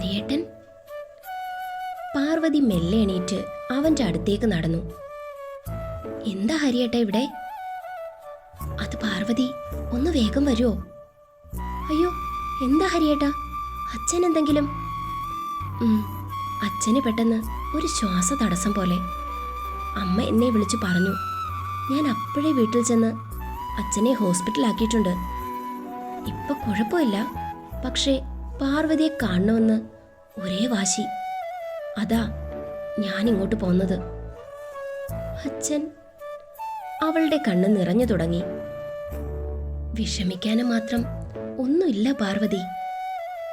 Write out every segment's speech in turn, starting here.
ഹരിയേട്ടൻ പാർവതി മെല്ലെ എണീറ്റ് അവന്റെ അടുത്തേക്ക് നടന്നു. എന്താ ഹരിയേട്ട ഇവിടെ? അത് പാർവതി ഒന്ന് വേഗം വരുമോ അയ്യോ എന്താ ഹരിയേട്ട? അച്ഛൻ എന്തെങ്കിലും? അച്ഛന് പെട്ടെന്ന് ഒരു ശ്വാസ തടസ്സം പോലെ. അമ്മ എന്നെ വിളിച്ചു പറഞ്ഞു ഞാൻ അപ്പോഴേ വീട്ടിൽ ചെന്ന് അച്ഛനെ ഹോസ്പിറ്റലാക്കിയിട്ടുണ്ട്. ഇപ്പൊ കുഴപ്പമില്ല പക്ഷേ പാർവതിയെ കാണണമെന്ന് ഒരേ വാശി. അതാ ഞാൻ ഇങ്ങോട്ട് പോന്നത്. അച്ഛൻ അവളുടെ കണ്ണ് നിറഞ്ഞു തുടങ്ങി. വിഷമിക്കാനും മാത്രം ഒന്നുമില്ല പാർവതി.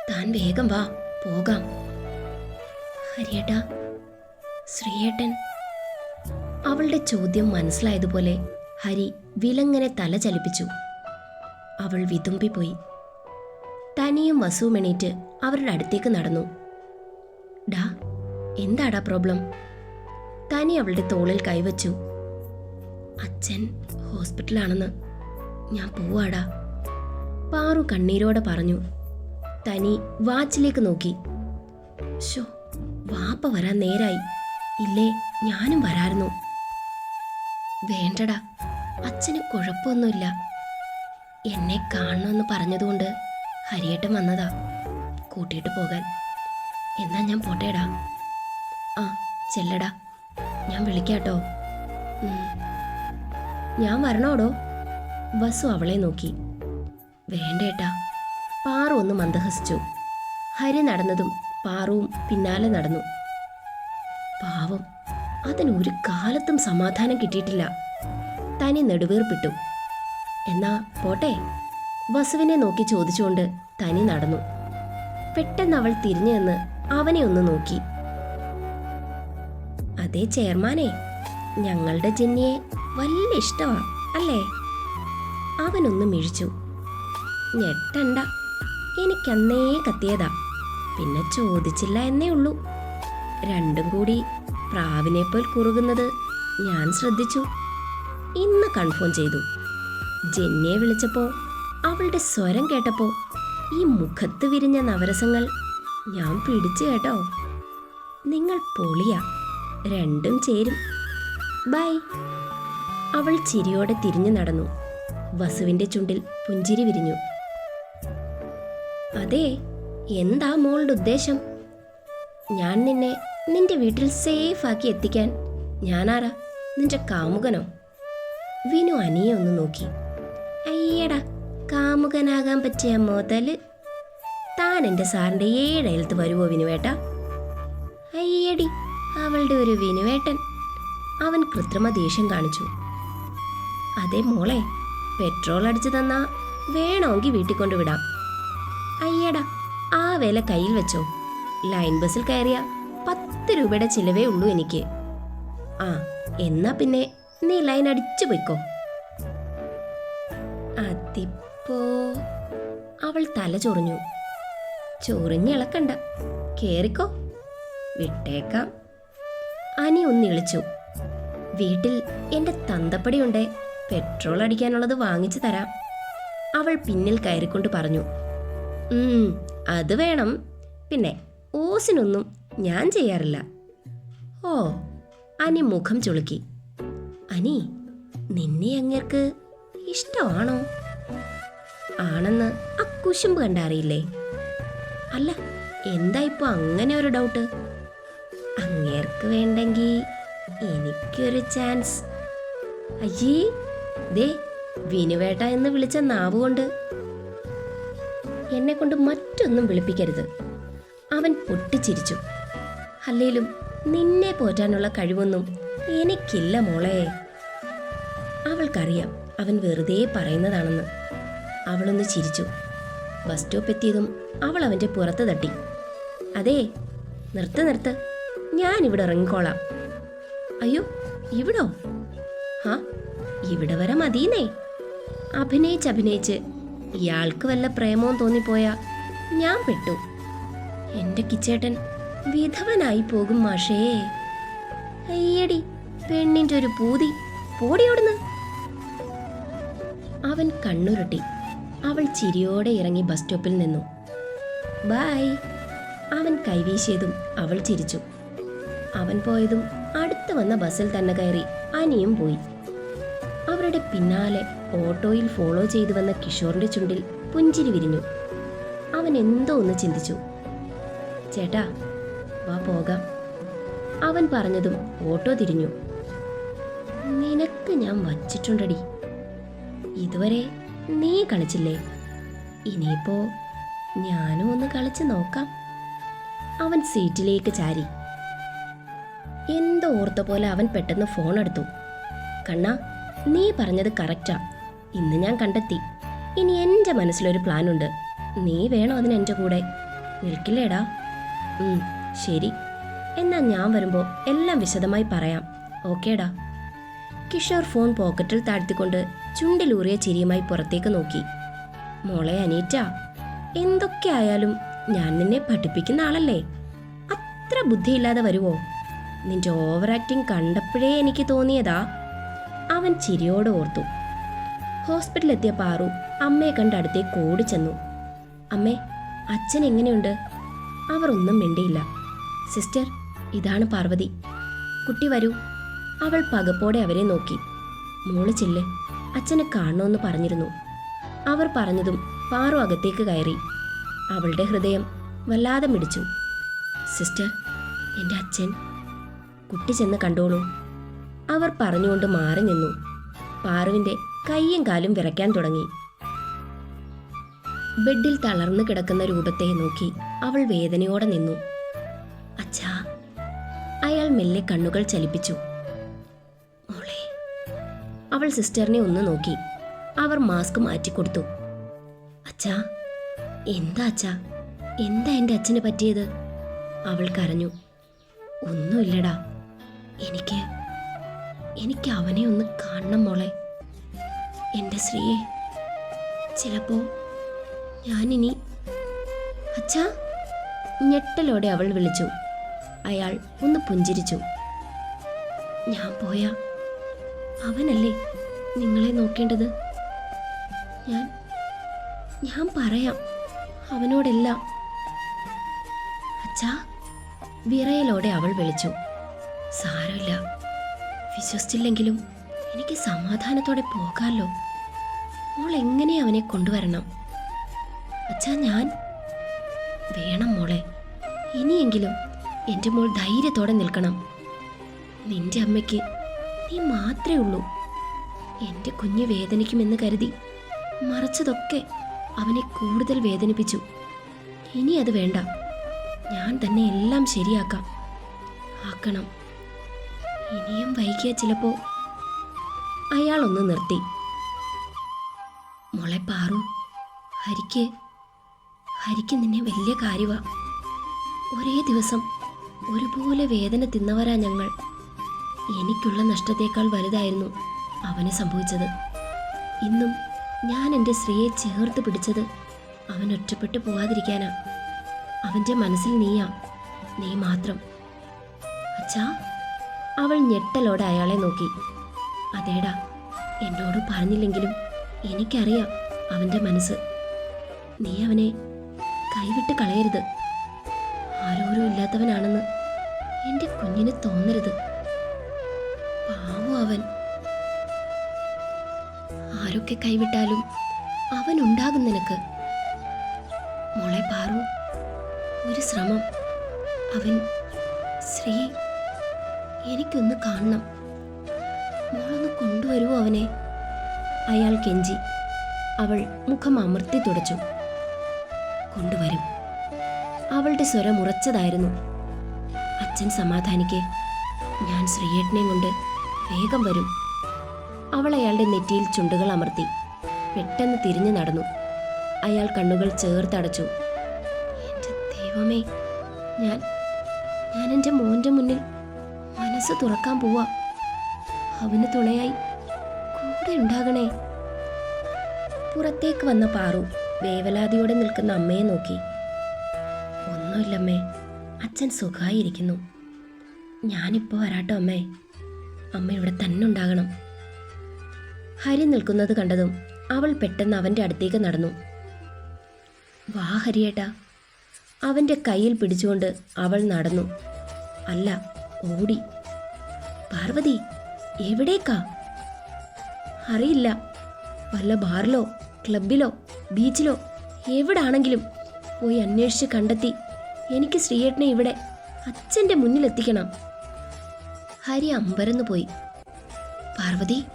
താൻ വേഗം വാ പോകാം. ഹരിയേട്ടാ ശ്രീയേട്ടൻ. അവളുടെ ചോദ്യം മനസ്സിലായതുപോലെ ഹരി വിലങ്ങനെ തല ചലിപ്പിച്ചു. അവൾ വിതുമ്പിപ്പോയി. തനിയും വസുവും എണീറ്റ് അവരുടെ അടുത്തേക്ക് നടന്നു. ഡാ എന്താടാ പ്രോബ്ലം? തനി അവളുടെ തോളിൽ കൈവച്ചു. അച്ഛൻ ഹോസ്പിറ്റലാണെന്ന്. ഞാൻ പോവാടാ. പാറു കണ്ണീരോടെ പറഞ്ഞു. തനി വാച്ചിലേക്ക് നോക്കി. ഷോ വാപ്പ വരാൻ നേരായി. ഇല്ലേ ഞാനും വരായിരുന്നു. വേണ്ടടാ അച്ഛന് കുഴപ്പമൊന്നുമില്ല. എന്നെ കാണണമെന്ന് പറഞ്ഞതുകൊണ്ട് ഹരിയേട്ടൻ വന്നതാ. കൂട്ടിയിട്ട് പോകാൻ. എന്നാ ഞാൻ പോട്ടേടാ. ആ ചെല്ലടാ. ഞാൻ വിളിക്കാട്ടോ. ഞാൻ വരണോടോ? വസു അവളെ നോക്കി. വേണ്ടേട്ടാ. പാറു ഒന്ന് മന്ദഹസിച്ചു. ഹരി നടന്നതും പാറുവും പിന്നാലെ നടന്നു. പാവം അതിന് ഒരു കാലത്തും സമാധാനം കിട്ടിയിട്ടില്ല. തനി നെടുവേർപ്പിട്ടു. എന്നാ പോട്ടെ. വസുവിനെ നോക്കി ചോദിച്ചുകൊണ്ട് തനി നടന്നു. പെട്ടെന്ന് അവൾ തിരിഞ്ഞു നിന്ന് അവനെ ഒന്ന് നോക്കി. അതേ ചെയർമാനെ ഞങ്ങളുടെ ജെന്നിയെ വല്ല ഇഷ്ടമാണ് അല്ലേ? അവനൊന്ന് മിഴിച്ചു. ഞെട്ടണ്ട എനിക്കന്നേ കത്തിയതാ പിന്നെ ചോദിച്ചില്ല എന്നേ ഉള്ളൂ. രണ്ടും കൂടി പ്രാവിനെപ്പോൽ കുറുകുന്നത് ഞാൻ ശ്രദ്ധിച്ചു. ഇന്ന് കൺഫേം ചെയ്തു. ജെന്നിയെ വിളിച്ചപ്പോ അവളുടെ സ്വരം കേട്ടപ്പോ ഈ മുഖത്ത് വിരിഞ്ഞ നവരസങ്ങൾ ഞാൻ പിടിച്ചു കേട്ടോ. നിങ്ങൾ പൊളിയ രണ്ടും ചേരും. ബൈ. അവൾ ചിരിയോടെ തിരിഞ്ഞു നടന്നു. വസുവിന്റെ ചുണ്ടിൽ പുഞ്ചിരി വിരിഞ്ഞു. അതെ എന്താ മോളുടെ ഉദ്ദേശം? ഞാൻ നിന്നെ നിന്റെ വീട്ടിൽ സേഫ് ആക്കി എത്തിക്കാൻ ഞാനാരാ? നിന്റെ കാമുകനോ? വിനു അനിയെ ഒന്ന് നോക്കി. അയ്യടാ കാമുകനാകാൻ പറ്റിയ മുതൽ താൻ എന്റെ സാറിന്റെ ഏഴയലത്ത് വരുവോ വിനുവേട്ട? അയ്യടി അവളുടെ ഒരു വിനുവേട്ടൻ. അവൻ കൃത്രിമ ദേഷ്യം കാണിച്ചു. അതേ മോളെ പെട്രോൾ അടിച്ചു തന്നാ വേണമെങ്കിൽ വീട്ടിൽ കൊണ്ടുവിടാം. അയ്യടാ ആ വില കയ്യിൽ വെച്ചോ. ലൈൻ ബസ്സിൽ കയറിയ പത്ത് രൂപയുടെ ചിലവേ ഉള്ളൂ എനിക്ക്. ആ എന്നാ പിന്നെ നീ ലൈൻ അടിച്ചു പോയിക്കോ. അവൾ തല ചൊറിഞ്ഞു. ചൊറിഞ്ഞിളക്കണ്ട കേറിക്കോ. വിട്ടേക്കാം. അനി ഒന്നിളിച്ചു വീട്ടിൽ എന്റെ തന്തപ്പടിയുണ്ടേ. പെട്രോൾ അടിക്കാനുള്ളത് വാങ്ങിച്ചു തരാം. അവൾ പിന്നിൽ കയറിക്കൊണ്ട് പറഞ്ഞു. അത് വേണം. പിന്നെ ഓസിനൊന്നും ഞാൻ ചെയ്യാറില്ല. ഓ അനി മുഖം ചുളുക്കി. അനി നിന്നെ അങ്ങേർക്ക് ഇഷ്ടമാണോ? ആണെന്ന് ആ കുശുമ്പ് കണ്ടറിയില്ലേ? അല്ല എന്താ ഇപ്പൊ അങ്ങനെ ഒരു ഡൗട്ട് അങ്ങേർക്ക് വേണ്ടെങ്കിൽ എനിക്കൊരു ചാൻസ് അയ്യേ ദേ വിനുവേട്ട എന്ന് വിളിച്ച നാവ് കൊണ്ട്. എന്നെ കൊണ്ട് മറ്റൊന്നും വിളിപ്പിക്കരുത്. അവൻ പൊട്ടിച്ചിരിച്ചു. അല്ലേലും നിന്നെ പോറ്റാനുള്ള കഴിവൊന്നും എനിക്കില്ല മോളെ. അവൾക്കറിയാം അവൻ വെറുതെ പറയുന്നതാണെന്ന്. അവളൊന്ന് ചിരിച്ചു. ബസ് സ്റ്റോപ്പ് എത്തിയതും അവൾ അവന്റെ പുറത്ത് തട്ടി. അതെ നിർത്ത് നിർത്ത്. ഞാൻ ഇവിടെ ഇറങ്ങിക്കോളാം. അയ്യോ ഇവിടോ? ഹാ ഇവിടെ വരെ മതിയെന്നേ. അഭിനയിച്ച് അഭിനയിച്ച് ഇയാൾക്ക് വല്ല പ്രേമവും തോന്നിപ്പോയ ഞാൻ പെട്ടു. എന്റെ കിച്ചേട്ടൻ വിധവനായി പോകും മാഷേ. അയ്യടി പെണ്ണിന്റെ ഒരു പൂതി. പോടിയോടുന്ന് അവൻ കണ്ണുരുട്ടി. അവൾ ചിരിയോടെ ഇറങ്ങി ബസ് സ്റ്റോപ്പിൽ നിന്നു. ബായ്. അവൻ കൈവീശിയതും അവൾ ചിരിച്ചു. അവൻ പോയതും അടുത്ത് വന്ന ബസ്സിൽ തന്നെ കയറി അനിയും പോയി. അവരുടെ പിന്നാലെ ഓട്ടോയിൽ ഫോളോ ചെയ്തു വന്ന കിഷോറിന്റെ ചുണ്ടിൽ പുഞ്ചിരി വിരിഞ്ഞു. അവൻ എന്തോ ഒന്ന് ചിന്തിച്ചു. ചേട്ടാ വാ പോകാം. അവൻ പറഞ്ഞതും ഓട്ടോ തിരിഞ്ഞു. നിനക്ക് ഞാൻ വച്ചിട്ടുണ്ടടി. ഇതുവരെ നീ കളിച്ചില്ലേ? ഇനിയിപ്പോ ഞാനും ഒന്ന് കളിച്ചു നോക്കാം. അവൻ സീറ്റിലേക്ക് ചാരി. എന്തോ ഓർത്ത പോലെ അവൻ പെട്ടെന്ന് ഫോൺ എടുത്തു. കണ്ണ നീ പറഞ്ഞത് കറക്റ്റാ. ഇന്ന് ഞാൻ കണ്ടെത്തി. ഇനി എന്റെ മനസ്സിലൊരു പ്ലാനുണ്ട്. നീ വേണോ അതിന് എന്റെ കൂടെ? നിൽക്കില്ലേടാ? ശരി. എന്നാ ഞാൻ വരുമ്പോൾ എല്ലാം വിശദമായി പറയാം. ഓക്കേടാ. കിഷോർ ഫോൺ പോക്കറ്റിൽ താഴ്ത്തിക്കൊണ്ട് ചുണ്ടിലൂറിയ ചിരിയുമായി പുറത്തേക്ക് നോക്കി. മോളെ അനീറ്റ എന്തൊക്കെ ആയാലും ഞാൻ നിന്നെ പഠിപ്പിക്കുന്ന ആളല്ലേ? അത്ര ബുദ്ധിയില്ലാതെ വരുവോ? നിന്റെ ഓവർ ആക്ടിങ് കണ്ടപ്പോഴേ എനിക്ക് തോന്നിയതാ. അവൻ ചിരിയോട് ഓർത്തു. ഹോസ്പിറ്റലിലെത്തിയ പാറു അമ്മയെ കണ്ട് അടുത്തേക്ക് ഓടി ചെന്നു അമ്മേ അച്ഛൻ എങ്ങനെയുണ്ട്? അവർ ഒന്നും മിണ്ടിയില്ല. സിസ്റ്റർ ഇതാണ് പാർവതി. കുട്ടി വരൂ. അവൾ പകപ്പോടെ അവരെ നോക്കി. മോൾ ചെല്ല്. അച്ഛനെ കാണണമെന്ന് പറഞ്ഞിരുന്നു. അവർ പറഞ്ഞതും പാറു അകത്തേക്ക് കയറി. അവളുടെ ഹൃദയം വല്ലാതെ മിടിച്ചു. സിസ്റ്റർ എന്റെ അച്ഛൻ കുട്ടി ചെന്ന് കണ്ടോളൂ. അവർ പറഞ്ഞുകൊണ്ട് മാറി നിന്നു. പാറുവിന്റെ കൈയും കാലും വിറയ്ക്കാൻ തുടങ്ങി. ബെഡിൽ തളർന്നു കിടക്കുന്ന രൂപത്തെ നോക്കി അവൾ വേദനയോടെ നിന്നു. അച്ഛാ അയാൾ മെല്ലെ കണ്ണുകൾ ചലിപ്പിച്ചു. സിസ്റ്ററിനെ ഒന്ന് നോക്കി. അവർ മാസ്ക് മാറ്റിക്കൊടുത്തു അച്ഛാ എന്താ അച്ഛാ? എന്താ എന്റെ അച്ഛനെ പറ്റിയത്? അവൾ കരഞ്ഞു. ഒന്നുമില്ലടാ. എനിക്ക് എനിക്ക് അവനെ ഒന്ന് കാണണം മോളെ. എന്റെ ശ്രീയെ ചിലപ്പോ ഞാനിനി അച്ഛാ ഞെട്ടലോടെ അവൾ വിളിച്ചു. അയാൾ ഒന്ന് പുഞ്ചിരിച്ചു. ഞാൻ പോയാ അവനല്ലേ നിങ്ങളെ നോക്കേണ്ടത്? ഞാൻ ഞാൻ പറയാം അവനോടെല്ലാം. അച്ഛാ വിറയലോടെ അവൾ വിളിച്ചു. സാരമില്ല വിശ്വസിച്ചില്ലെങ്കിലും എനിക്ക് സമാധാനത്തോടെ പോകാമല്ലോ മോൾ എങ്ങനെ അവനെ കൊണ്ടുവരണം? അച്ഛാ ഞാൻ വേണം മോളെ ഇനിയെങ്കിലും എന്റെ മോൾ ധൈര്യത്തോടെ നിൽക്കണം. നിന്റെ അമ്മയ്ക്ക് നീ മാത്രമേ ഉള്ളൂ. എന്റെ കുഞ്ഞ് വേദനിക്കുമെന്ന് കരുതി മറച്ചതൊക്കെ അവനെ കൂടുതൽ വേദനിപ്പിച്ചു. ഇനി അത് വേണ്ട. ഞാൻ തന്നെ എല്ലാം ശരിയാക്കാം. ആക്കണം. ഇനിയും വൈകിയ ചിലപ്പോ അയാളൊന്ന് നിർത്തി. മുളെ പാറു ഹരിക്ക് ഹരിക്ക് നിന്നെ വലിയ കാര്യവാ. ഒരേ ദിവസം ഒരുപോലെ വേദന തിന്നവരാ ഞങ്ങൾ. എനിക്കുള്ള നഷ്ടത്തേക്കാൾ വലുതായിരുന്നു അവന് സംഭവിച്ചത്. ഇന്നും ഞാൻ എന്റെ സ്ത്രീയെ ചേർത്ത് പിടിച്ചത് അവൻ ഒറ്റപ്പെട്ടു പോവാതിരിക്കാനാ. അവന്റെ മനസ്സിൽ നീയാ. നീ മാത്രം. അച്ഛാ അവൾ ഞെട്ടലോടെ അയാളെ നോക്കി. അതേടാ എന്നോട് പറഞ്ഞില്ലെങ്കിലും എനിക്കറിയാം അവന്റെ മനസ്സ്. നീ അവനെ കൈവിട്ട് കളയരുത്. ആരോരും ഇല്ലാത്തവനാണെന്ന് എന്റെ കുഞ്ഞിന് തോന്നരുത്. പാവം അവൻ. ആരൊക്കെ കൈവിട്ടാലും അവൻ ഉണ്ടാകും നിനക്ക്. മോളെ പാറു ഒരു ശ്രമം. അവൻ ശ്രീ എനിക്കൊന്ന് കാണണം. മോളൊന്ന് കൊണ്ടുവരൂ അവനെ. അയാൾ കെഞ്ചി. അവൾ മുഖം അമർത്തി തുടച്ചു. കൊണ്ടുവരും. അവളുടെ സ്വരം ഉറച്ചതായിരുന്നു. അച്ഛൻ സമാധാനിക്കെ. ഞാൻ ശ്രീയേട്ടനെയും കൊണ്ട് വേഗം വരും. അവൾ അയാളുടെ നെറ്റിയിൽ ചുണ്ടുകൾ അമർത്തി. പെട്ടെന്ന് തിരിഞ്ഞു നടന്നു. അയാൾ കണ്ണുകൾ ചേർത്തടച്ചു. എന്റെ ദൈവമേ ഞാൻ ഞാൻ എന്റെ മോന്റെ മുന്നിൽ മനസ്സ് തുറക്കാൻ പോവാ. അവന് തുണയായി കൂടെ ഉണ്ടാകണേ. പുറത്തേക്ക് വന്ന പാറു വേവലാതിയോടെ നിൽക്കുന്ന അമ്മയെ നോക്കി. ഒന്നുമില്ലമ്മേ അച്ഛൻ സുഖമായിരിക്കുന്നു. ഞാനിപ്പോൾ വരാട്ടോ അമ്മേ. അമ്മ ഇവിടെ തന്നെ ഉണ്ടാകണം. ഹരി നിൽക്കുന്നത് കണ്ടതും അവൾ പെട്ടെന്ന് അവന്റെ അടുത്തേക്ക് നടന്നു. വാ ഹരിയേട്ടാ. അവന്റെ കയ്യിൽ പിടിച്ചുകൊണ്ട് അവൾ നടന്നു. അല്ല ഓടി. പാർവതി എവിടേക്കാ? അറിയില്ല. വല്ല ബാറിലോ ക്ലബിലോ ബീച്ചിലോ എവിടാണെങ്കിലും പോയി അന്വേഷിച്ച് കണ്ടെത്തി. എനിക്ക് ശ്രീയേട്ടനെ ഇവിടെ അച്ഛന്റെ മുന്നിലെത്തിക്കണം. ഹരി അമ്പരന്ന് പോയി. പാർവതി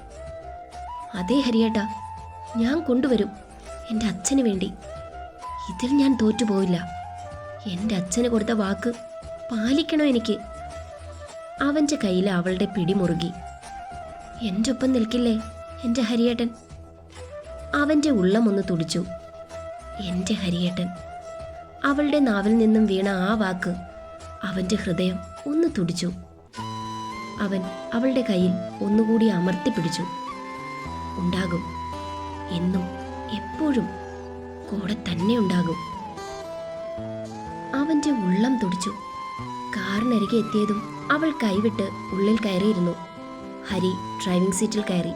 അതേ ഹരിയേട്ടാ ഞാൻ കൊണ്ടുവരും എന്റെ അച്ഛന് വേണ്ടി. ഇതിൽ ഞാൻ തോറ്റുപോയില്ല എന്റെ അച്ഛന് കൊടുത്ത വാക്ക് പാലിക്കണം എനിക്ക്? അവന്റെ കയ്യിൽ അവളുടെ പിടി മുറുകി. എന്റെ ഒപ്പം നിൽക്കില്ലേ എന്റെ ഹരിയേട്ടൻ? അവന്റെ ഉള്ളമൊന്ന് തുടിച്ചു. എന്റെ ഹരിയേട്ടൻ അവളുടെ നാവിൽ നിന്നും വീണ ആ വാക്ക് അവന്റെ ഹൃദയം ഒന്ന് തുടിച്ചു. അവൻ അവളുടെ കയ്യിൽ ഒന്നുകൂടി അമർത്തിപ്പിടിച്ചു ഉണ്ടാകും. എന്നും എപ്പോഴും കൂടെ തന്നെ ഉണ്ടാകും. അവന്റെ ഉള്ളം തുടിച്ചു. കാറിനരികെ എത്തിയതും അവൾ കൈവിട്ട് ഉള്ളിൽ കയറിയിരുന്നു. ഹരി ഡ്രൈവിംഗ് സീറ്റിൽ കയറി.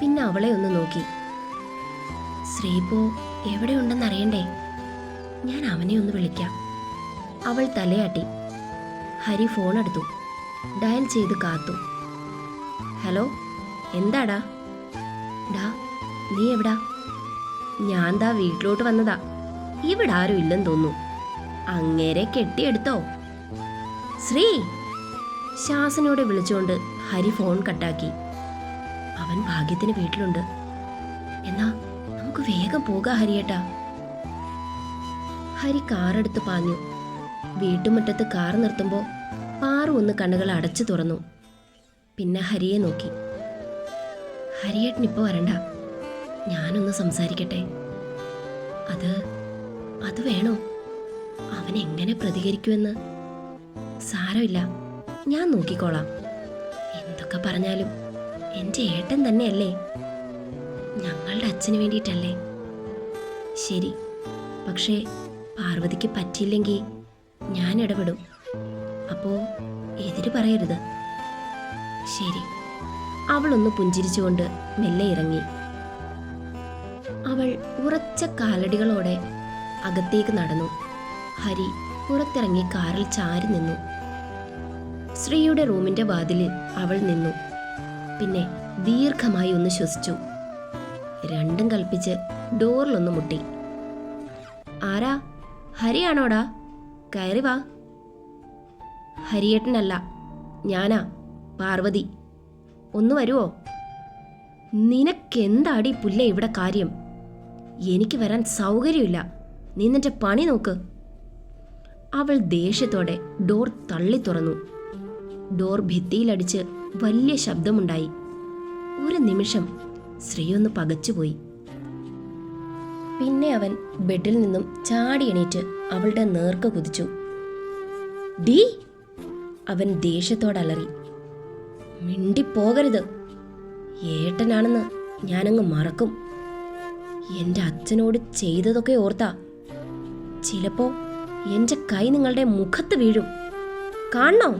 പിന്നെ അവളെ ഒന്ന് നോക്കി. ശ്രീപോ എവിടെയുണ്ടെന്നറിയണ്ടേ ഞാൻ അവനെ ഒന്ന് വിളിക്കാം. അവൾ തലയാട്ടി. ഹരി ഫോൺ എടുത്തു ഡയൽ ചെയ്ത് കാത്തു. ഹലോ എന്താടാ? ഡാ നീ എവിടാ? ഞാൻ ദാ വീട്ടിലോട്ട് വന്നതാ. ഇവിടെ ആരും ഇല്ലെന്ന് തോന്നുന്നു. അങ്ങേരെ കെട്ടിയെടുത്തോ? ശ്രീ ശാസനയോടെ വിളിച്ചുകൊണ്ട് ഹരി ഫോൺ കട്ടാക്കി. അവൻ ഭാഗ്യത്തിന് വീട്ടിലുണ്ട്. എന്നാ നമുക്ക് വേഗം പോകാം ഹരിയേട്ടാ. ഹരി കാറെടുത്ത് പാഞ്ഞു. വീട്ടുമുറ്റത്ത് കാർ നിർത്തുമ്പോൾ പാറു ഒന്ന് കണ്ണുകൾ അടച്ചു തുറന്നു. പിന്നെ ഹരിയെ നോക്കി. ഹരിയേട്ടൻ ഇപ്പോൾ വരണ്ട. ഞാനൊന്ന് സംസാരിക്കട്ടെ. അത് അത് വേണോ? അവൻ എങ്ങനെ പ്രതികരിക്കുമെന്ന്? സാരമില്ല. ഞാൻ നോക്കിക്കോളാം. എന്തൊക്കെ പറഞ്ഞാലും എന്റെ ഏട്ടൻ തന്നെയല്ലേ? ഞങ്ങളുടെ അച്ഛന് വേണ്ടിയിട്ടല്ലേ? ശരി. പക്ഷേ പാർവതിക്ക് പറ്റിയില്ലെങ്കിൽ ഞാൻ ഇടപെടും. അപ്പോൾ എതിര് പറയരുത്. ശരി. അവളൊന്ന് പുഞ്ചിരിച്ചുകൊണ്ട് മെല്ലെ ഇറങ്ങി. അവൾ ഉറച്ച കാലടികളോടെ അകത്തേക്ക് നടന്നു. ഹരി പുറത്തിറങ്ങി കാറിൽ ചാരി നിന്നു. ശ്രീയുടെ റൂമിന്റെ വാതിലിൽ അവൾ നിന്നു. പിന്നെ ദീർഘമായി ഒന്ന് ശ്വസിച്ചു. രണ്ടും കൽപ്പിച്ച് ഡോറിലൊന്ന് മുട്ടി. ആരാ? ഹരിയാണോടാ? കയറി വാ. ഹരിയേട്ടനല്ല ഞാനാ പാർവതി. ഒന്ന് വരുവോ? നിനക്കെന്താടി പുല്ല ഇവിടെ കാര്യം? എനിക്ക് വരാൻ സൗകര്യമില്ല. നീ നിന്റെ പണി നോക്ക്. അവൾ ദേഷ്യത്തോടെ ഡോർ തള്ളി തുറന്നു. ഡോർ ഭിത്തിയിലടിച്ച് വലിയ ശബ്ദമുണ്ടായി. ഒരു നിമിഷം ശ്രീ ഒന്ന് പകച്ചുപോയി. പിന്നെ അവൻ ബെഡിൽ നിന്നും ചാടി എണീറ്റ് അവളുടെ നേർക്ക് കുതിച്ചു. ഡീ അവൻ ദേഷ്യത്തോടലറി. മിണ്ടിപ്പോകരുത്. ഏട്ടനാണെന്ന് ഞാനങ്ങ് മറക്കും. എന്റെ അച്ഛനോട് ചെയ്തതൊക്കെ ഓർത്താ. ചിലപ്പോ എന്റെ കൈ നിങ്ങളുടെ മുഖത്ത് വീഴും. കാണണോ?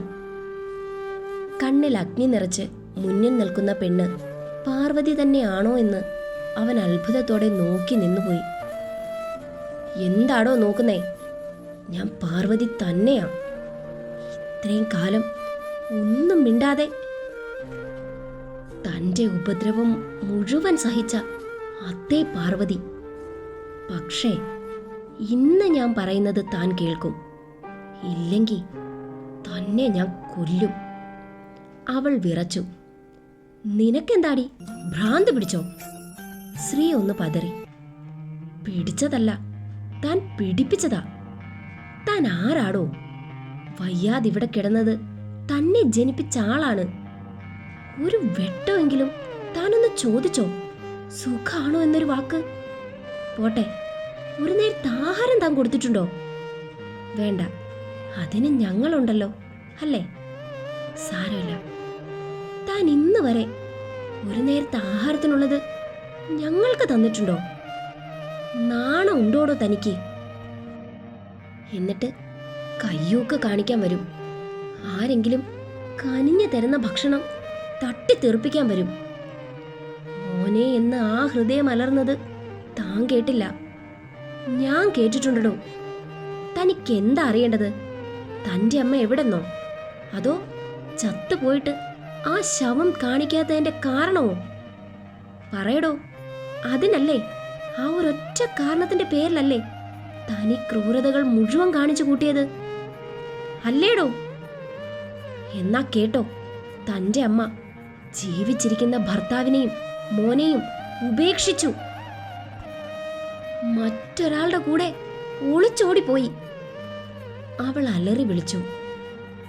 കണ്ണിൽ അഗ്നി നിറച്ച് മുന്നിൽ നിൽക്കുന്ന പെണ്ണ് പാർവതി തന്നെയാണോ എന്ന് അവൻ അത്ഭുതത്തോടെ നോക്കി നിന്നുപോയി. എന്താടോ നോക്കുന്നേ? ഞാൻ പാർവതി തന്നെയാ. ഇത്രയും കാലം ഒന്നും മിണ്ടാതെ തന്റെ ഉപദ്രവം മുഴുവൻ സഹിച്ച അതേ പാർവതി. പക്ഷേ ഇന്ന് ഞാൻ പറയുന്നത് താൻ കേൾക്കും. ഇല്ലെങ്കിൽ തന്നെ ഞാൻ കൊല്ലും. അവൾ വിറച്ചു. നിനക്കെന്താടി? ഭ്രാന്ത് പിടിച്ചോ? ശ്രീ ഒന്ന് പതറി. പിടിച്ചതല്ല താൻ പിടിപ്പിച്ചതാ. താൻ ആരാടോ? വയ്യാതിവിടെ കിടന്നത് തന്നെ ജനിപ്പിച്ച ആളാണ്. ഒരു വെട്ടമെങ്കിലും താനൊന്ന് ചോദിച്ചോ? സുഖാണോ എന്നൊരു വാക്ക്? പോട്ടെ ഒരു നേരത്തെ ആഹാരം താൻ കൊടുത്തിട്ടുണ്ടോ? വേണ്ട അതിന് ഞങ്ങളുണ്ടല്ലോ അല്ലേ? സാരമില്ല. താൻ ഇന്ന് വരെ ഒരു നേരത്തെ ആഹാരത്തിനുള്ളത് ഞങ്ങൾക്ക് തന്നിട്ടുണ്ടോ? നാണം ഉണ്ടോടോ തനിക്ക്? എന്നിട്ട് കയ്യൊക്കെ കാണിക്കാൻ വരും. ആരെങ്കിലും കനിഞ്ഞു തരുന്ന ഭക്ഷണം തട്ടിത്തെറിപ്പിക്കാൻ വരും. മോനെ എന്ന് ആ ഹൃദയം അലർന്നത് താൻ കേട്ടില്ല. ഞാൻ കേട്ടിട്ടുണ്ടോ തനിക്ക് എന്താ അറിയേണ്ടത്? തന്റെ അമ്മ എവിടെന്നോ? അതോ ചത്തുപോയിട്ട് ആ ശവം കാണിക്കാത്തതിന്റെ കാരണമോ? പറയടോ അതിനല്ലേ ആ ഒരൊറ്റ കാരണത്തിന്റെ പേരിലല്ലേ തനി ക്രൂരതകൾ മുഴുവൻ കാണിച്ചു കൂട്ടിയത്? അല്ലേടോ? എന്നാ കേട്ടോ തന്റെ അമ്മ ജീവിച്ചിരിക്കുന്ന ഭർത്താവിനെയും മോനെയും ഉപേക്ഷിച്ചു. മറ്റൊരാളുടെ കൂടെ ഒളിച്ചോടിപ്പോയി. അവൾ അലറി വിളിച്ചു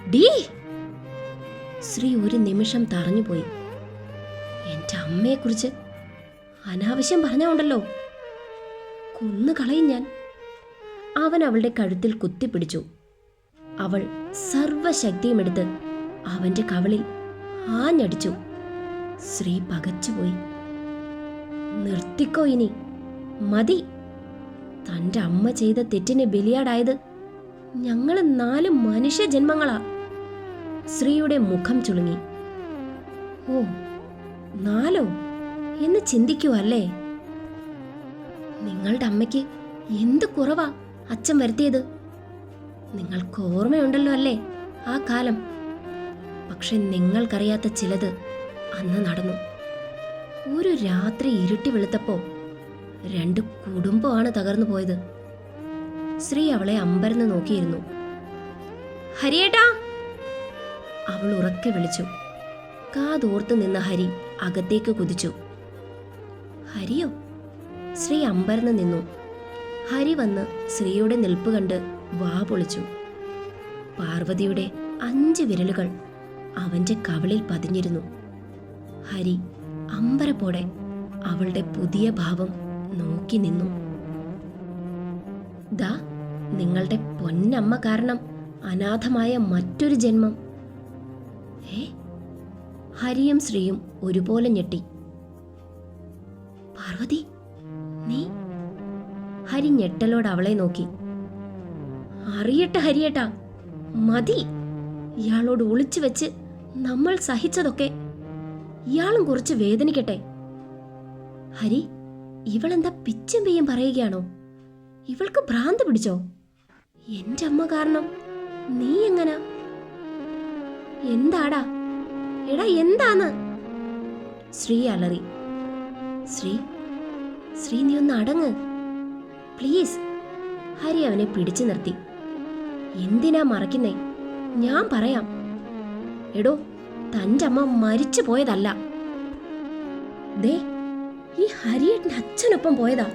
ഡീ! ശ്രീ ഒരു നിമിഷം തറഞ്ഞുപോയി. എന്റെ അമ്മയെക്കുറിച്ച് അനാവശ്യം പറഞ്ഞുണ്ടല്ലോ കൊന്നു കളയും ഞാൻ. അവൻ അവളുടെ കഴുത്തിൽ കുത്തിപ്പിടിച്ചു. അവൾ സർവശക്തിയുമെടുത്ത് അവന്റെ കവളിൽ ആഞ്ഞടിച്ചു. ശ്രീ പകച്ചുപോയി. നിർത്തിക്കോ ഇനി. മതി. തന്റെ അമ്മ ചെയ്ത തെറ്റിന് ബലിയാടായത് ഞങ്ങൾ നാല് മനുഷ്യ ജന്മങ്ങളാ ശ്രീയുടെ മുഖം ചുളുങ്ങി. ഓ നാലോ? എന്ന് ചിന്തിക്കുവല്ലേ? നിങ്ങളുടെ അമ്മയ്ക്ക് എന്ത് കുറവാ അച്ഛൻ വരുത്തിയത്? നിങ്ങൾക്ക് ഓർമ്മയുണ്ടല്ലോ അല്ലേ? ആ കാലം. പക്ഷെ നിങ്ങൾക്കറിയാത്ത ചിലത് അന്ന് നടന്നു. ഒരു രാത്രി ഇരുട്ടി വെളുത്തപ്പോ രണ്ട് കുടുംബമാണ് തകർന്നു പോയത്. ശ്രീ അവളെ അമ്പരന്ന് നോക്കിയിരുന്നു. ഹരിയേട്ടാ! അവൾ ഉറക്കെ വിളിച്ചു. കാതോർത്ത് നിന്ന ഹരി അകത്തേക്ക് കുതിച്ചു. ഹരിയോ? ശ്രീ അമ്പരന്ന് നിന്നു. ഹരി വന്ന് ശ്രീയുടെ നിൽപ്പ് കണ്ട് വാ പൊളിച്ചു. പാർവതിയുടെ അഞ്ച് വിരലുകൾ അവന്റെ കവളിൽ പതിഞ്ഞിരുന്നു. ഹരി അമ്പരപ്പോടെ അവളുടെ പുതിയ ഭാവം നോക്കി നിന്നു. ദാ നിങ്ങളുടെ പൊന്നമ്മ കാരണം അനാഥമായ മറ്റൊരു ജന്മം. ഏ? ഹരിയും ശ്രീയും ഒരുപോലെ ഞെട്ടി. പാർവതി നീ? ഹരി ഞെട്ടലോട് അവളെ നോക്കി. അറിയട്ടെ ഹരിയേട്ടാ. മതി. ഇയാളോട് ഒളിച്ചു വെച്ച് നമ്മൾ സഹിച്ചതൊക്കെ ഇയാളും കുറച്ച് വേദനിക്കട്ടെ. ഹരി ഇവളെന്താ പിച്ചും പെയ്യും പറയുകയാണോ? ഇവൾക്ക് ഭ്രാന്ത് പിടിച്ചോ? എന്റെ അമ്മ കാരണം നീ എങ്ങനാ? എന്താടാ? എടാ എന്താന്ന്? ശ്രീ അലറി. ശ്രീ ശ്രീ നീ ഒന്ന് അടങ്ങ്. പ്ലീസ്. ഹരി അവനെ പിടിച്ചു നിർത്തി. എന്തിനാ മറക്കുന്നേ ഞാൻ പറയാം. എടോ തന്റെ അമ്മ മരിച്ചു പോയതല്ല. ദേ ഈ ഹരിയേട്ടന്റെ അച്ഛനൊപ്പം പോയതാ.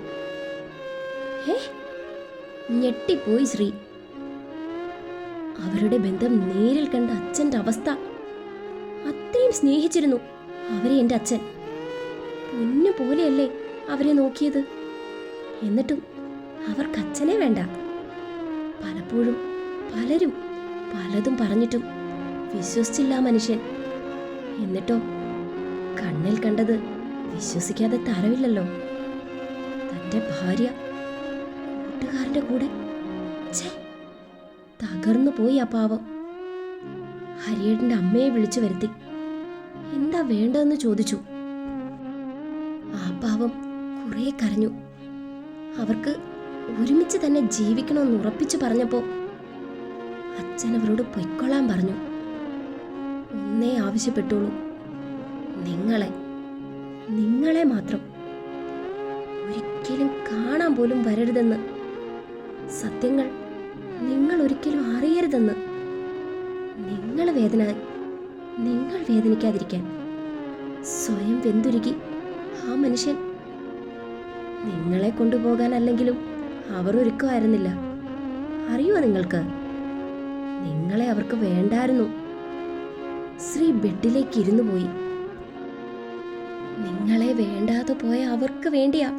ഏ ഞെട്ടിപ്പോയി ശ്രീ. അവരുടെ ബന്ധം നേരിൽ കണ്ട അച്ഛന്റെ അവസ്ഥ. അത്രയും സ്നേഹിച്ചിരുന്നു അവരെ എന്റെ അച്ഛൻ. പൊന്നു പോലെയല്ലേ അവരെ നോക്കിയത്. എന്നിട്ടും അവർക്ക് അച്ഛനെ വേണ്ട. പലപ്പോഴും പലരും പലതും പറഞ്ഞിട്ടും വിശ്വസിച്ചില്ല മനുഷ്യൻ. എന്നിട്ടോ കണ്ണിൽ കണ്ടത് വിശ്വസിക്കാതെ തരവില്ലല്ലോ. തന്റെ ഭാര്യ കൂട്ടുകാരന്റെ കൂടെ തകർന്നു പോയി ആ പാവം. ഹരിയേട്ടന്റെ അമ്മയെ വിളിച്ചു വരുത്തി. എന്താ വേണ്ടതെന്ന് ചോദിച്ചു. ആ പാവം കുറെ കരഞ്ഞു. അവർക്ക് ഒരുമിച്ച് തന്നെ ജീവിക്കണമെന്ന് ഉറപ്പിച്ചു പറഞ്ഞപ്പോ അച്ഛൻ അവരോട് പൊയ്ക്കൊള്ളാൻ പറഞ്ഞു. ഒന്നേ ആവശ്യപ്പെട്ടുള്ളൂ നിങ്ങളെ നിങ്ങളെ മാത്രം. ഒരിക്കലും കാണാൻ പോലും വരരുതെന്ന്. സത്യങ്ങൾ നിങ്ങൾ ഒരിക്കലും അറിയരുതെന്ന്. നിങ്ങൾ വേദന നിങ്ങൾ വേദനിക്കാതിരിക്കാൻ. സ്വയം വെന്തുരുകി ആ മനുഷ്യൻ. നിങ്ങളെ കൊണ്ടുപോകാൻ അല്ലെങ്കിലും അവർ ഒരുക്കമായിരുന്നില്ല. അറിയുമോ നിങ്ങൾക്ക്? നിങ്ങളെ അവർക്ക് വേണ്ടായിരുന്നു. ശ്രീ ബെഡിലേക്ക് ഇരുന്നു പോയി. നിങ്ങളെ വേണ്ടാതെ പോയ അവർക്ക് വേണ്ടിയാ.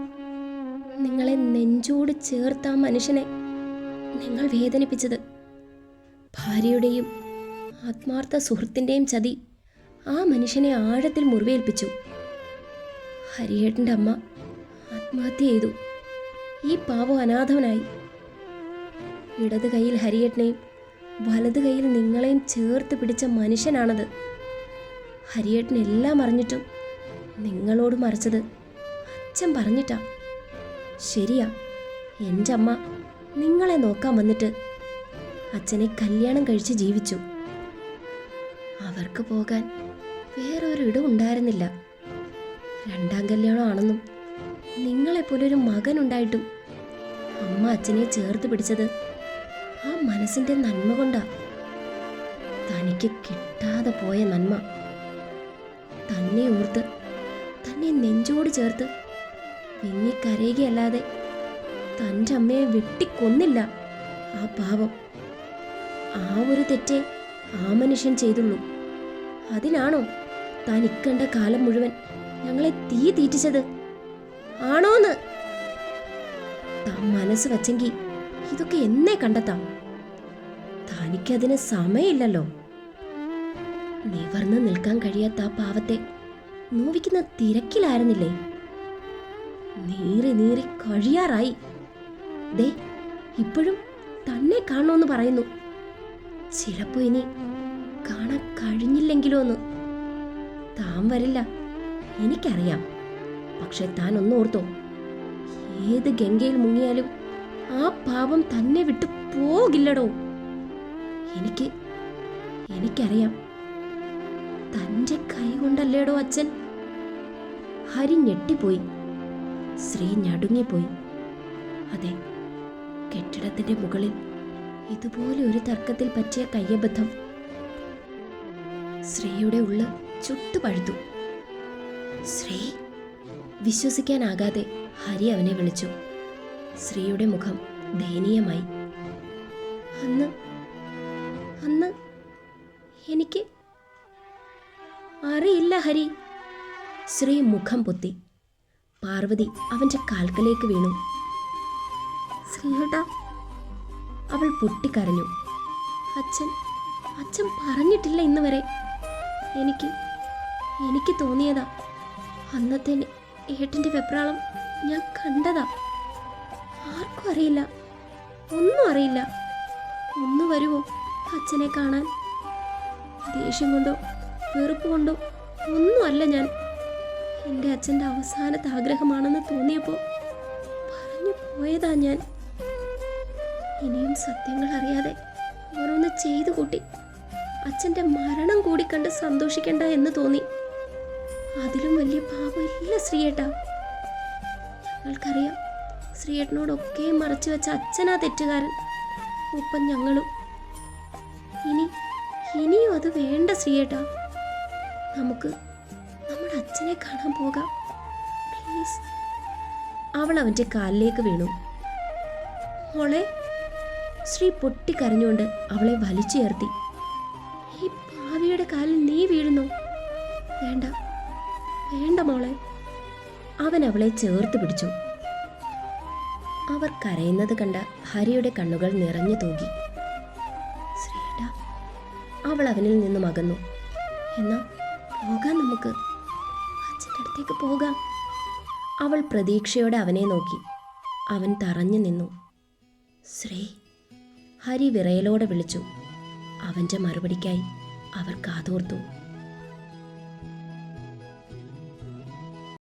നിങ്ങളെ നെഞ്ചോട് ചേർത്ത ആ മനുഷ്യനെ നിങ്ങൾ വേദനിപ്പിച്ചത്. ഭാര്യയുടെയും ആത്മാർത്ഥ സുഹൃത്തിന്റെയും ചതി ആ മനുഷ്യനെ ആഴത്തിൽ മുറിവേൽപ്പിച്ചു. ഹരിയേട്ടന്റെ അമ്മ ആത്മഹത്യ ചെയ്തു. ഈ പാവം അനാഥവനായി. ഇടത് കയ്യിൽ ഹരിയേട്ടനെയും വലത് കൈയിൽ നിങ്ങളെയും ചേർത്ത് പിടിച്ച മനുഷ്യനാണത്. ഹരിയേട്ടൻ എല്ലാം അറിഞ്ഞിട്ടും നിങ്ങളോട് മറിച്ചത് അച്ഛൻ പറഞ്ഞിട്ടാ. ശരിയാ എന്റെ അമ്മ നിങ്ങളെ നോക്കാൻ വന്നിട്ട് അച്ഛനെ കല്യാണം കഴിച്ച് ജീവിച്ചു. അവർക്ക് പോകാൻ വേറൊരിടം ഉണ്ടായിരുന്നില്ല. രണ്ടാം കല്യാണമാണെന്നും നിങ്ങളെപ്പോലൊരു മകനുണ്ടായിട്ടും അമ്മ അച്ഛനെ ചേർത്ത് പിടിച്ചത് ആ മനസ്സിന്റെ നന്മ കൊണ്ടാ. തനിക്ക് കിട്ടാതെ പോയ നന്മ. തന്നെ ഓർത്ത് തന്നെ നെഞ്ചോട് ചേർത്ത് വിങ്ങിക്കരയുകയല്ലാതെ തന്റെ അമ്മയെ വെട്ടിക്കൊന്നില്ല ആ പാവം. ആ ഒരു തെറ്റേ ആ മനുഷ്യൻ ചെയ്തുള്ളൂ. അതിനാണോ താൻ ഇക്കണ്ട കാലം മുഴുവൻ ഞങ്ങളെ തീ തീറ്റിച്ചത്? ആണോന്ന്? മനസ്സ് വച്ചെങ്കിൽ ഇതൊക്കെ എന്നേ കണ്ടെത്താം. തനിക്കതിന് സമയമില്ലല്ലോ. നിവർന്ന് നിൽക്കാൻ കഴിയാത്ത ആ പാവത്തെ നോവിക്കുന്ന തിരക്കിലായിരുന്നില്ലേ? നീറി നീറി കഴിയാറായി. ദേ ഇപ്പോഴും തന്നെ കാണണമെന്ന് പറയുന്നു. ചിലപ്പോ ഇനി കാണാൻ കഴിഞ്ഞില്ലെങ്കിലോ എന്ന് താൻ വരില്ല എനിക്കറിയാം. പക്ഷെ താൻ ഒന്നോർത്തോ ഏത് ഗംഗയിൽ മുങ്ങിയാലും ആ പാപം തന്നെ വിട്ടു പോകില്ലടോ. എനിക്ക് എനിക്കറിയാം. തന്റെ കൈ കൊണ്ടല്ലേടോ അച്ഛൻ? ഹരി ഞെട്ടിപ്പോയി. ശ്രീ ഞടുങ്ങിപ്പോയി. അതെ കെട്ടിടത്തിന്റെ മുകളിൽ ഇതുപോലെ ഒരു തർക്കത്തിൽ പറ്റിയ കയ്യബദ്ധം. ശ്രീയുടെ ഉള്ള് ചുട്ടുപഴുത്തു ശ്രീ വിശ്വസിക്കാനാകാതെ ഹരി അവനെ വിളിച്ചു. ശ്രീയുടെ മുഖം ദയനീയമായി. അന്ന് അന്ന് എനിക്ക് അറിയില്ല ഹരി. ശ്രീ മുഖം പൊത്തി. പാർവതി അവന്റെ കാൽക്കലേക്ക് വീണു. ശ്രീയേട്ടാ അവൾ പൊട്ടിക്കരഞ്ഞു. അച്ഛൻ അച്ഛൻ പറഞ്ഞിട്ടില്ല ഇന്ന് വരെ എനിക്ക് എനിക്ക് തോന്നിയതാ. അന്നത്തെ ഏട്ടന്റെ വെപ്രാളം ഞാൻ കണ്ടതാ. ആർക്കും അറിയില്ല. ഒന്നും അറിയില്ല. ഒന്ന് വരുമോ അച്ഛനെ കാണാൻ? ദേഷ്യം കൊണ്ടോ വെറുപ്പ് കൊണ്ടോ? ഒന്നുമല്ല ഞാൻ. എന്റെ അച്ഛന്റെ അവസാനത്തെ ആഗ്രഹമാണെന്ന് തോന്നിയപ്പോൾ പറഞ്ഞു പോയതാ ഞാൻ. ഇനിയും സത്യങ്ങൾ അറിയാതെ ഓരോന്ന് ചെയ്തു കൂട്ടി. അച്ഛന്റെ മരണം കൂടി കണ്ട് സന്തോഷിക്കണ്ട എന്ന് തോന്നി. അതിലും വലിയ പാപം ഇല്ല ശ്രീയേട്ടാ. ഞങ്ങൾക്കറിയാം ശ്രീയേട്ടനോടൊക്കെ മറച്ചു വെച്ച അച്ഛനാ തെറ്റുകാരൻ. ഒപ്പം ഞങ്ങളും. ഇനി ഇനിയും അത് വേണ്ട ശ്രീയേട്ടാ. നമുക്ക് നമ്മുടെ അച്ഛനെ കാണാൻ പോകാം. പ്ലീസ്. അവൾ അവന്റെ കാലിലേക്ക് വീണു. മോളെ ശ്രീ പൊട്ടിക്കരഞ്ഞുകൊണ്ട് അവളെ വലിച്ചുയർത്തി ഈ ഭാവിയുടെ കാലിൽ നീ വീഴുന്നു. വേണ്ട വേണ്ട മോളെ. അവൻ അവളെ ചേർത്ത് പിടിച്ചു. അവർ കരയുന്നത് കണ്ട ഹരിയുടെ കണ്ണുകൾ നിറഞ്ഞു തൂകി. അവൾ അവനിൽ നിന്നും അകന്നു. എന്നാ പോകാം നമുക്ക്. അച്ഛന്റെ അടുത്തേക്ക് പോകാം. അവൾ പ്രതീക്ഷയോടെ അവനെ നോക്കി. അവൻ തറഞ്ഞു നിന്നു. ശ്രീ ഹരി വിറയലോടെ വിളിച്ചു. അവന്റെ മറുപടിക്കായി അവർ കാതോർത്തു.